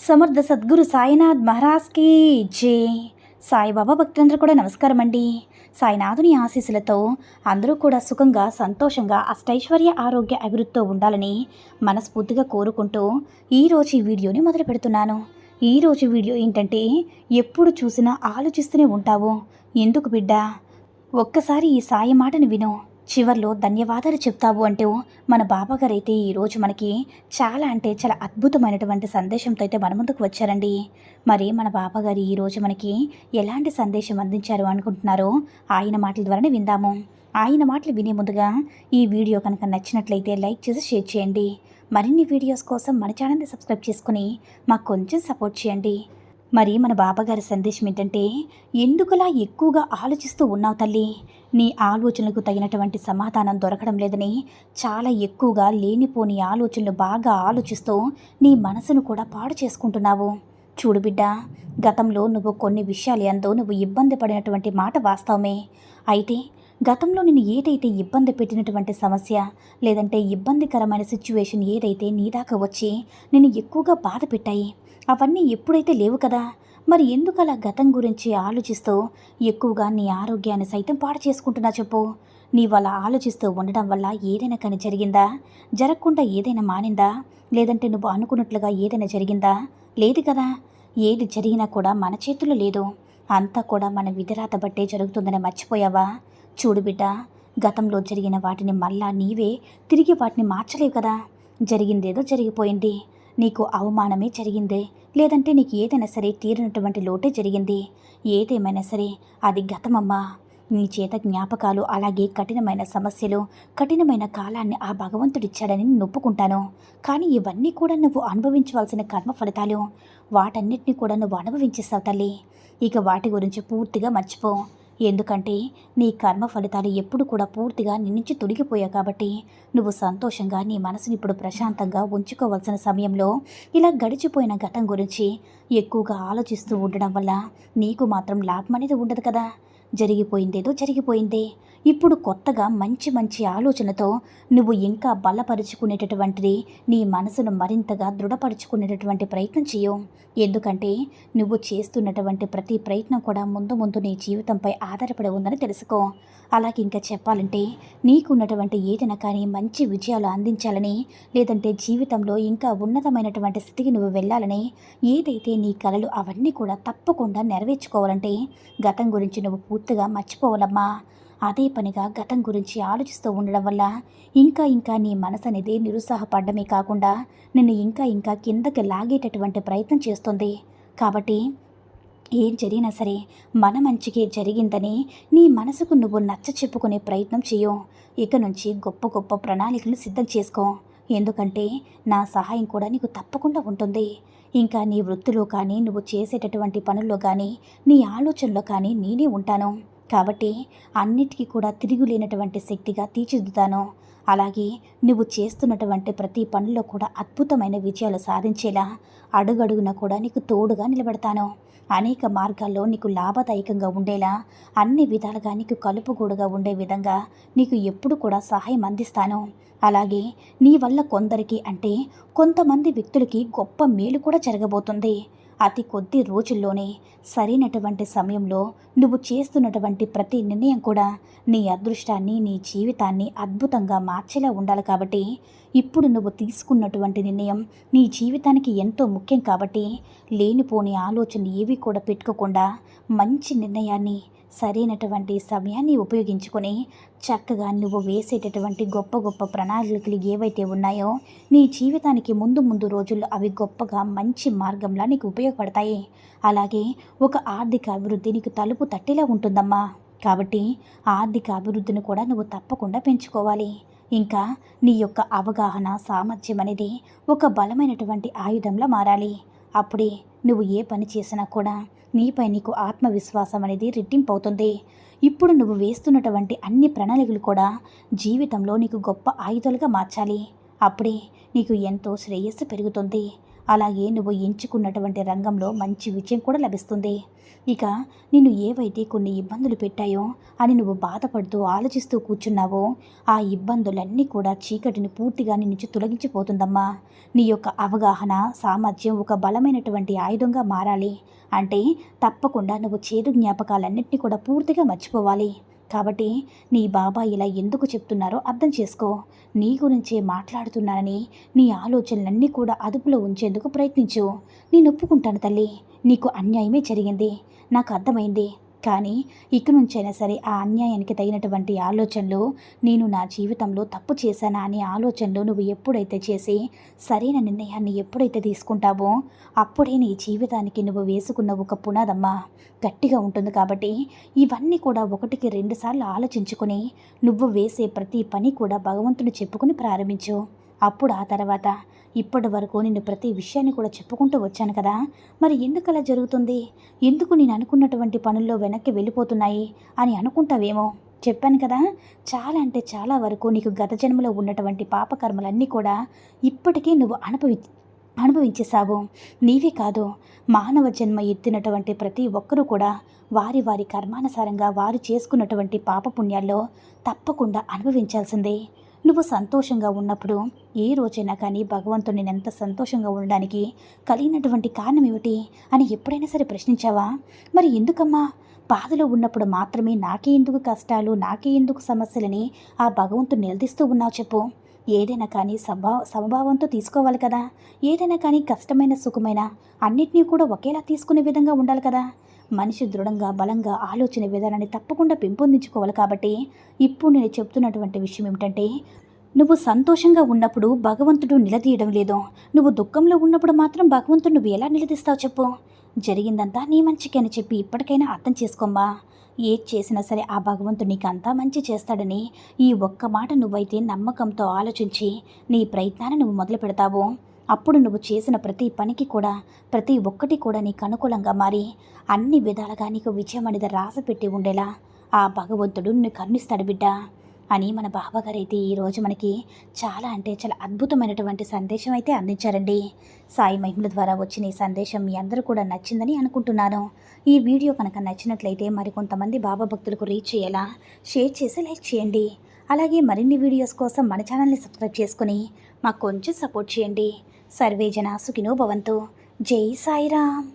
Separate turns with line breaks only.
సమర్థ సద్గురు సాయినాథ్ మహారాజ్కి జే. సాయిబాబా భక్తులందరూ కూడా నమస్కారం అండి సాయినాథుని ఆశీస్సులతో అందరూ కూడా సుఖంగా సంతోషంగా అష్టైశ్వర్య ఆరోగ్య అభివృద్ధితో ఉండాలని మనస్ఫూర్తిగా కోరుకుంటూ ఈరోజు ఈ వీడియోని మొదలు పెడుతున్నాను. ఈరోజు వీడియో ఏంటంటే ఎప్పుడు చూసినా ఆలోచిస్తూనే ఉంటావు. ఎందుకు బిడ్డ? ఒక్కసారి ఈ సాయి మాటను విను. చివర్లో ధన్యవాదాలు చెప్తావు అంటూ మన బాబాగారు అయితే ఈరోజు మనకి చాలా అంటే చాలా అద్భుతమైనటువంటి సందేశంతో అయితే మన ముందుకు వచ్చారండి. మరి మన బాబాగారు ఈరోజు మనకి ఎలాంటి సందేశం అందించారు అనుకుంటున్నారో ఆయన మాటల ద్వారానే విందాము. ఆయన మాటలు వినే ముందుగా ఈ వీడియో కనుక నచ్చినట్లయితే లైక్ చేసి షేర్ చేయండి. మరిన్ని వీడియోస్ కోసం మన ఛానల్ని సబ్స్క్రైబ్ చేసుకుని మాకు కొంచెం సపోర్ట్ చేయండి. మరి మన బాబాగారి సందేశం ఏంటంటే ఎందుకులా ఎక్కువగా ఆలోచిస్తూ ఉన్నావు తల్లి? నీ ఆలోచనలకు తగినటువంటి సమాధానం దొరకడం లేదని చాలా ఎక్కువగా లేనిపోని ఆలోచనలు బాగా ఆలోచిస్తూ నీ మనసును కూడా పాడు చేసుకుంటున్నావు. చూడు బిడ్డ గతంలో నువ్వు కొన్ని విషయాలు ఎంతో నువ్వు ఇబ్బంది పడినటువంటి మాట వాస్తవమే. అయితే గతంలో నేను ఏదైతే ఇబ్బంది పెట్టినటువంటి సమస్య లేదంటే ఇబ్బందికరమైన సిచ్యువేషన్ ఏదైతే నీ దాకా వచ్చి నేను ఎక్కువగా బాధ పెట్టాయి అవన్నీ ఎప్పుడైతే లేవు కదా? మరి ఎందుకు అలా గతం గురించి ఆలోచిస్తూ ఎక్కువగా నీ ఆరోగ్యాన్ని సైతం పాడు చేసుకుంటున్నా చెప్పు? నీవు అలా ఆలోచిస్తూ ఉండడం వల్ల ఏదైనా కానీ జరిగిందా? జరగకుండా ఏదైనా మానిందా? లేదంటే నువ్వు అనుకున్నట్లుగా ఏదైనా జరిగిందా? లేదు కదా? ఏది జరిగినా కూడా మన చేతుల్లో లేదు. అంతా కూడా మన విధిరాత బట్టే జరుగుతుందని మర్చిపోయావా? చూడు బిడ్డ గతంలో జరిగిన వాటిని మళ్ళా నీవే తిరిగి వాటిని మార్చలేవు కదా? జరిగిందేదో జరిగిపోయింది. నీకు అవమానమే జరిగిందే. లేదంటే నీకు ఏదైనా సరే తీరినటువంటి లోటే జరిగింది. ఏదేమైనా సరే అది గతమమ్మా. నీ చేత జ్ఞాపకాలు అలాగే కఠినమైన సమస్యలు కఠినమైన కాలాన్ని ఆ భగవంతుడిచ్చాడని నొప్పుకుంటాను కానీ ఇవన్నీ కూడా నువ్వు అనుభవించవలసిన కర్మ ఫలితాలు. వాటన్నిటిని కూడా నువ్వు అనుభవించేస్తావు తల్లి. ఇక వాటి గురించి పూర్తిగా మర్చిపో. ఎందుకంటే నీ కర్మ ఫలితాలు ఎప్పుడు కూడా పూర్తిగా నీ నుంచి తొలగిపోయావు కాబట్టి నువ్వు సంతోషంగా నీ మనసుని ఇప్పుడు ప్రశాంతంగా ఉంచుకోవాల్సిన సమయంలో ఇలా గడిచిపోయిన గతం గురించి ఎక్కువగా ఆలోచిస్తూ ఉండడం వల్ల నీకు మాత్రం లాభం అనేది ఉండదు కదా. జరిగిపోయిందేదో జరిగిపోయిందే. ఇప్పుడు కొత్తగా మంచి మంచి ఆలోచనతో నువ్వు ఇంకా బలపరుచుకునేటటువంటిది నీ మనసును మరింతగా దృఢపరుచుకునేటటువంటి ప్రయత్నం చేయు ఎందుకంటే నువ్వు చేస్తున్నటువంటి ప్రతి ప్రయత్నం కూడా ముందు ముందు నీ జీవితంపై ఆధారపడి ఉందని తెలుసుకో. అలాగే ఇంకా చెప్పాలంటే నీకున్నటువంటి ఏదైనా కానీ మంచి విజయాలు అందించాలని లేదంటే జీవితంలో ఇంకా ఉన్నతమైనటువంటి స్థితికి నువ్వు వెళ్ళాలని ఏదైతే నీ కలలు అవన్నీ కూడా తప్పకుండా నెరవేర్చుకోవాలంటే గతం గురించి నువ్వు పూర్తిగా మర్చిపోవాలమ్మా. అదే పనిగా గతం గురించి ఆలోచిస్తూ ఉండడం వల్ల ఇంకా ఇంకా నీ మనసు అనేది నిరుత్సాహపడమే కాకుండా నిన్ను ఇంకా ఇంకా కిందకి లాగేటటువంటి ప్రయత్నం చేస్తుంది. కాబట్టి ఏం జరిగినా సరే మన మంచికే జరిగిందని నీ మనసుకు నువ్వు నచ్చ చెప్పుకునే ప్రయత్నం చేయు ఇక నుంచి గొప్ప గొప్ప ప్రణాళికలు సిద్ధం చేసుకో. ఎందుకంటే నా సహాయం కూడా నీకు తప్పకుండా ఉంటుంది. ఇంకా నీ వృత్తిలో కానీ నువ్వు చేసేటటువంటి పనుల్లో కానీ నీ ఆలోచనలో కానీ నేనే ఉంటాను. కాబట్టి అన్నిటికీ కూడా తిరుగులేనటువంటి శక్తిగా తీర్చిదిద్దుతాను. అలాగే నువ్వు చేస్తున్నటువంటి ప్రతి పనుల్లో కూడా అద్భుతమైన విజయాలు సాధించేలా అడుగడుగున కూడా నీకు తోడుగా నిలబడతాను. అనేక మార్గాల్లో నీకు లాభదాయకంగా ఉండేలా అన్ని విధాలుగా నీకు కలుపుగూడుగా ఉండే విధంగా నీకు ఎప్పుడు కూడా సహాయం అందిస్తాను. అలాగే నీ వల్ల కొందరికి అంటే కొంతమంది వ్యక్తులకి గొప్ప మేలు కూడా జరగబోతుంది. అతి కొద్ది రోజుల్లోనే సరైనటువంటి సమయంలో నువ్వు చేస్తున్నటువంటి ప్రతి నిర్ణయం కూడా నీ అదృష్టాన్ని నీ జీవితాన్ని అద్భుతంగా మార్చేలా ఉండాలి కాబట్టి ఇప్పుడు నువ్వు తీసుకున్నటువంటి నిర్ణయం నీ జీవితానికి ఎంతో ముఖ్యం కాబట్టి లేనిపోని ఆలోచన ఏవి కూడా పెట్టుకోకుండా మంచి నిర్ణయాన్ని సరైనటువంటి సమయాన్ని ఉపయోగించుకొని చక్కగా నువ్వు వేసేటటువంటి గొప్ప గొప్ప ప్రణాళికలు ఏవైతే ఉన్నాయో నీ జీవితానికి ముందు ముందు రోజుల్లో అవి గొప్పగా మంచి మార్గంలా నీకు ఉపయోగపడతాయి. అలాగే ఒక ఆర్థిక అభివృద్ధి నీకు తలుపు తట్టేలా ఉంటుందమ్మా. కాబట్టి ఆర్థిక అభివృద్ధిని కూడా నువ్వు తప్పకుండా పెంచుకోవాలి. ఇంకా నీ యొక్క అవగాహన సామర్థ్యం అనేది ఒక బలమైనటువంటి ఆయుధంలా మారాలి. అప్పుడే నువ్వు ఏ పని చేసినా కూడా నీపై నీకు ఆత్మవిశ్వాసం అనేది రెట్టింపు అవుతుంది ఇప్పుడు నువ్వు వేస్తున్నటువంటి అన్ని ప్రణాళికలు కూడా జీవితంలో నీకు గొప్ప ఆయుధాలుగా మార్చాలి. అప్పుడే నీకు ఎంతో శ్రేయస్సు పెరుగుతుంది. అలాగే నువ్వు ఎంచుకున్నటువంటి రంగంలో మంచి విజయం కూడా లభిస్తుంది. ఇక నిన్ను ఏవైతే కొన్ని ఇబ్బందులు పెట్టాయో అని నువ్వు బాధపడుతూ ఆలోచిస్తూ కూర్చున్నావో ఆ ఇబ్బందులన్నీ కూడా చీకటిని పూర్తిగా నీ నుంచి తొలగించిపోతుందమ్మా. నీ యొక్క అవగాహన సామర్థ్యం ఒక బలమైనటువంటి ఆయుధంగా మారాలి. అంటే తప్పకుండా నువ్వు చేదు జ్ఞాపకాలన్నింటినీ కూడా పూర్తిగా మర్చిపోవాలి. కాబట్టి నీ బాబా ఇలా ఎందుకు చెప్తున్నారో అర్థం చేసుకో. నీ గురించే మాట్లాడుతున్నానని నీ ఆలోచనలన్నీ కూడా అదుపులో ఉంచేందుకు ప్రయత్నించు. నేను ఒప్పుకుంటాను తల్లి. నీకు అన్యాయమే జరిగింది. నాకు అర్థమైంది. కానీ ఇక నుంచైనా సరే ఆ అన్యాయానికి తగినటువంటి ఆలోచనలు నేను నా జీవితంలో తప్పు చేశానా అనే ఆలోచనలు నువ్వు ఎప్పుడైతే చేసి సరైన నిర్ణయాన్ని ఎప్పుడైతే తీసుకుంటావో అప్పుడే నీ జీవితానికి నువ్వు వేసుకున్న ఒక పునాదమ్మా గట్టిగా ఉంటుంది కాబట్టి ఇవన్నీ కూడా ఒకటికి రెండుసార్లు ఆలోచించుకొని నువ్వు వేసే ప్రతి పని కూడా భగవంతుడు చెప్పుకుని ప్రారంభించు. అప్పుడు ఆ తర్వాత ఇప్పటి వరకు నిన్ను ప్రతి విషయాన్ని కూడా చెప్పుకుంటూ వచ్చాను కదా. మరి ఎందుకు అలా జరుగుతుంది? ఎందుకు నేను అనుకున్నటువంటి పనుల్లో వెనక్కి వెళ్ళిపోతున్నాయి అని అనుకుంటావేమో? చెప్పాను కదా. చాలా అంటే చాలా వరకు నీకు గత జన్మలో ఉన్నటువంటి పాపకర్మలన్నీ కూడా ఇప్పటికీ నువ్వు అనుభవి అనుభవించేశావు. నీవే కాదు మానవ జన్మ ఎత్తినటువంటి ప్రతి ఒక్కరూ కూడా వారి వారి కర్మానుసారంగా వారు చేసుకున్నటువంటి పాపపుణ్యాల్లో తప్పకుండా అనుభవించాల్సిందే. నువ్వు సంతోషంగా ఉన్నప్పుడు ఏ రోజైనా కానీ భగవంతుడు నేను ఎంత సంతోషంగా ఉండడానికి కలిగినటువంటి కారణం ఏమిటి అని ఎప్పుడైనా సరే ప్రశ్నించావా? మరి ఎందుకమ్మా? బాధలో ఉన్నప్పుడు మాత్రమే నాకే ఎందుకు కష్టాలు నాకే ఎందుకు సమస్యలని ఆ భగవంతుడు నిలదీస్తూ ఉన్నావు చెప్పు. ఏదైనా కానీ సభా సమభావంతో తీసుకోవాలి కదా. ఏదైనా కానీ కష్టమైన సుఖమైన అన్నిటినీ కూడా ఒకేలా తీసుకునే విధంగా ఉండాలి కదా. మనిషి దృఢంగా బలంగా ఆలోచన విధానాన్ని తప్పకుండా పెంపొందించుకోవాలి కాబట్టి ఇప్పుడు నేను చెప్తున్నటువంటి విషయం ఏమిటంటే నువ్వు సంతోషంగా ఉన్నప్పుడు భగవంతుడు నిలదీయడం లేదు. నువ్వు దుఃఖంలో ఉన్నప్పుడు మాత్రం భగవంతుడు నువ్వు ఎలా నిలదీస్తావు చెప్పు. జరిగిందంతా నీ మంచికి అని చెప్పి ఇప్పటికైనా అర్థం చేసుకోమ్మా. ఏది చేసినా సరే ఆ భగవంతుడు నీకు అంతా మంచి చేస్తాడని ఈ ఒక్క మాట నువ్వైతే నమ్మకంతో ఆలోచించి నీ ప్రయత్నాన్ని నువ్వు మొదలు పెడతావు. అప్పుడు నువ్వు చేసిన ప్రతి పనికి కూడా ప్రతి ఒక్కటి కూడా నీకు అనుకూలంగా మారి అన్ని విధాలుగా నీకు విజయం అనేది రాసపెట్టి ఉండేలా ఆ భగవంతుడు నిన్ను కరుణిస్తాడు బిడ్డ. అని మన బాబాగారు అయితే ఈరోజు మనకి చాలా అంటే చాలా అద్భుతమైనటువంటి సందేశం అయితే అందించారండి. సాయి మహిమల ద్వారా వచ్చిన ఈ సందేశం మీ అందరూ కూడా నచ్చిందని అనుకుంటున్నాను. ఈ వీడియో కనుక నచ్చినట్లయితే మరికొంతమంది బాబా భక్తులకు రీచ్ అయ్యేలా షేర్ చేసి లైక్ చేయండి. అలాగే మరిన్ని వీడియోస్ కోసం మన ఛానల్ని సబ్స్క్రైబ్ చేసుకుని మాకు కొంచెం సపోర్ట్ చేయండి. సర్వే జనా సుఖినో భవంతు. జై సాయిరామ్.